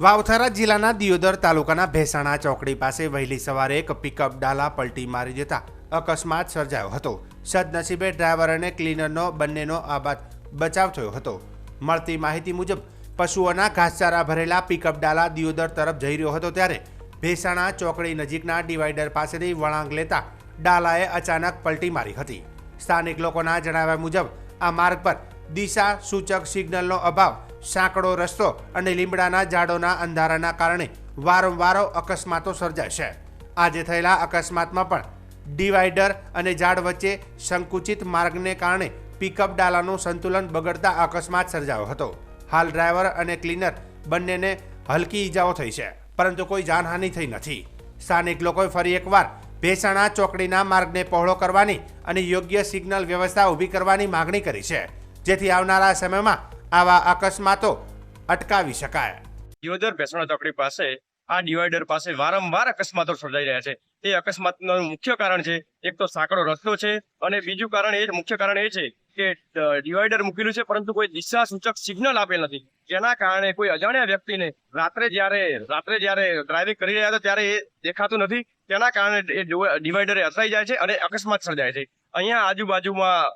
વાવથરા જિલ્લાના દિયોદર તાલુકાના ભેસાણા ચોકડી પાસે વહેલી સવારે એક પિકઅપ ડાલા પલટી મારી દેતા અકસ્માત સર્જાયો હતો. સદનસીબે ડ્રાઈવર અને ક્લીનરનો બંનેનો આબાદ બચાવ થયો હતો. મળતી માહિતી મુજબ, પશુઓના ઘાસચારા ભરેલા પિકઅપ ડાલા દિયોદર તરફ જઈ રહ્યો હતો ત્યારે ભેસાણા ચોકડી નજીકના ડિવાઈડર પાસેથી વળાંક લેતા ડાલાએ અચાનક પલટી મારી હતી. સ્થાનિક લોકોના જણાવ્યા મુજબ, આ માર્ગ પર દિશા સૂચક સિગ્નલનો અભાવ, સાંકડો રસ્તો અને લીમડાના ઝાડોના અંધારાના કારણે વારંવાર અકસ્માતો સર્જાય છે. આજે થયેલા અકસ્માતમાં પણ ડિવાઈડર અને ઝાડ વચ્ચે સંકુચિત માર્ગને કારણે પિકઅપ ડાલાનું સંતુલન બગડતા અકસ્માત સર્જાયો હતો. હાલ ડ્રાઈવર અને ક્લીનર બંનેને હલકી ઈજાઓ થઈ છે, પરંતુ કોઈ જાનહાનિ થઈ નથી. સ્થાનિક લોકોએ ફરી એકવાર ભેસાણા ચોકડીના માર્ગને પહોળો કરવાની અને યોગ્ય સિગ્નલ વ્યવસ્થા ઊભી કરવાની માગણી કરી છે. જેથી આવનારા સમયમાં આવા અકસ્માતો અટકાવી શકાય. દિયોદર ભેસણા ચોકડી પાસે. આ ડિવાઈડર પાસે વારંવાર અકસ્માતો સર્જાઈ રહ્યા છે. એ અકસ્માતનું મુખ્ય કારણ છે, એક તો સાંકડો રસ્તો છે અને બીજું કારણ એ મુખ્ય કારણ એ છે કે ડિવાઈડર મૂકેલું છે, પરંતુ કોઈ દિશા સૂચક સિગ્નલ આપેલ નથી. જેના કારણે કોઈ અજાણ્યા વ્યક્તિને રાત્રે જ્યારે રાત્રે જ્યારે ડ્રાઇવિંગ કરી રહ્યા હતા, ત્યારે એ દેખાતું નથી. તેના કારણે એ ડિવાઈડરે અથડાઈ જાય છે અને અકસ્માત સર્જાય છે. અહીંયા આજુબાજુમાં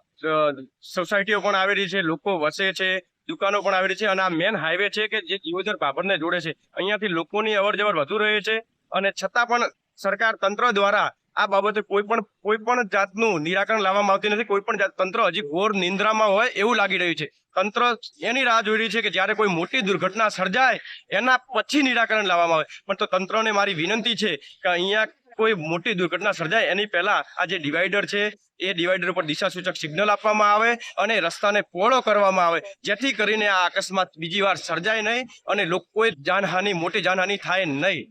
સોસાયટીઓ પણ આવેલી છે, લોકો વસે છે, દુકાનો પણ આવેલી છે અને આ મેન હાઈવે છે કે જે દિયોદર ભાભરને જોડે છે. અહીંયાથી લોકોની અવર જવર વધુ રહે છે અને છતાં પણ સરકાર તંત્ર દ્વારા આ બાબતે કોઈ પણ કોઈ પણ જાતનું નિરાકરણ લાવવામાં આવતી નથી. કોઈ પણ જાત, તંત્ર હજી ઘોર નિંદ્રામાં હોય એવું લાગી રહ્યું છે. તંત્ર એની રાહ જોઈ રહી છે કે જ્યારે કોઈ મોટી દુર્ઘટના સર્જાય એના પછી નિરાકરણ લાવવામાં આવે. પણ તો તંત્રને મારી વિનંતી છે કે અહીંયા કોઈ મોટી દુર્ઘટના સર્જાય, એની પહેલા આ જે ડિવાઈડર છે, એ ડિવાઈડર પર દિશાસૂચક સિગ્નલ આપવામાં આવે અને રસ્તાને પહોળો કરવામાં આવે, જેથી કરીને આ અકસ્માત બીજી વાર સર્જાય નહીં અને લોકોએ જાનહાનિ, મોટી જાનહાનિ થાય નહીં.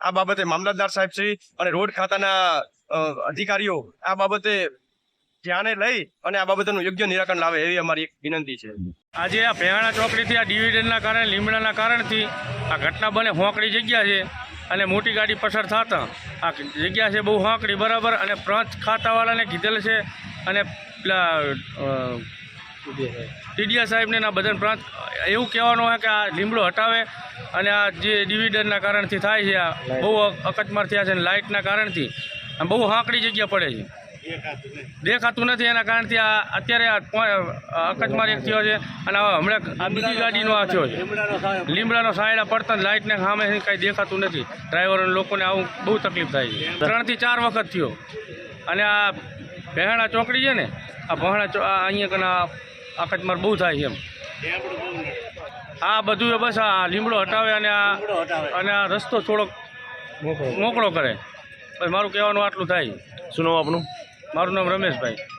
આ બાબતે મામલતદાર સાહેબ શ્રી અને રોડ ખાતાના અધિકારીઓ આ બાબતે ધ્યાને લઈ અને આ બાબતનું યોગ્ય નિરાકરણ લાવે એવી અમારી એક વિનંતી છે. આજે આ ભેહાણા ચોકડીથી આ ડિવિડનના કારણે, લીમડાના કારણથી આ ઘટના બને હોંકડી જગ્યા છે. અને મોટી ગાડી પસાર થતા આ જગ્યા છે બહુ હાંકડી, બરાબર? અને પ્રાંત ખાતાવાળાને કીધેલ છે અને પેલા ટીડીયા સાહેબને ના બધા પ્રાંત એવું કહેવાનું હોય કે આ લીમડો હટાવે અને આ જે ડિવિડરના કારણથી થાય છે, આ બહુ અકસ્માત થયા છે અને લાઇટના કારણથી. બહુ હાંકડી જગ્યા પડે છે. દેખાતું નથી એના કારણથી આ અત્યારે આ અકસ્માત એક થયો છે અને હમણાં આ બીજી ગાડીનો આ થયો છે. લીમડાનો સાયડા પડતા લાઇટને સામે કાંઈ દેખાતું નથી. ડ્રાઈવર લોકોને આવું બહુ તકલીફ થાય છે. ત્રણથી ચાર વખત થયો. અને આ ભેહણા ચોકડી છે ને, આ ભહણા અહીંયા કના અકસ્માત બહુ થાય છે એમ. આ બધું બસ આ લીમડો હટાવે અને આ અને આ રસ્તો થોડોક મોકળો કરે. મારું કહેવાનું આટલું થાય. શું નામ મારું નામ રમેશભાઈ.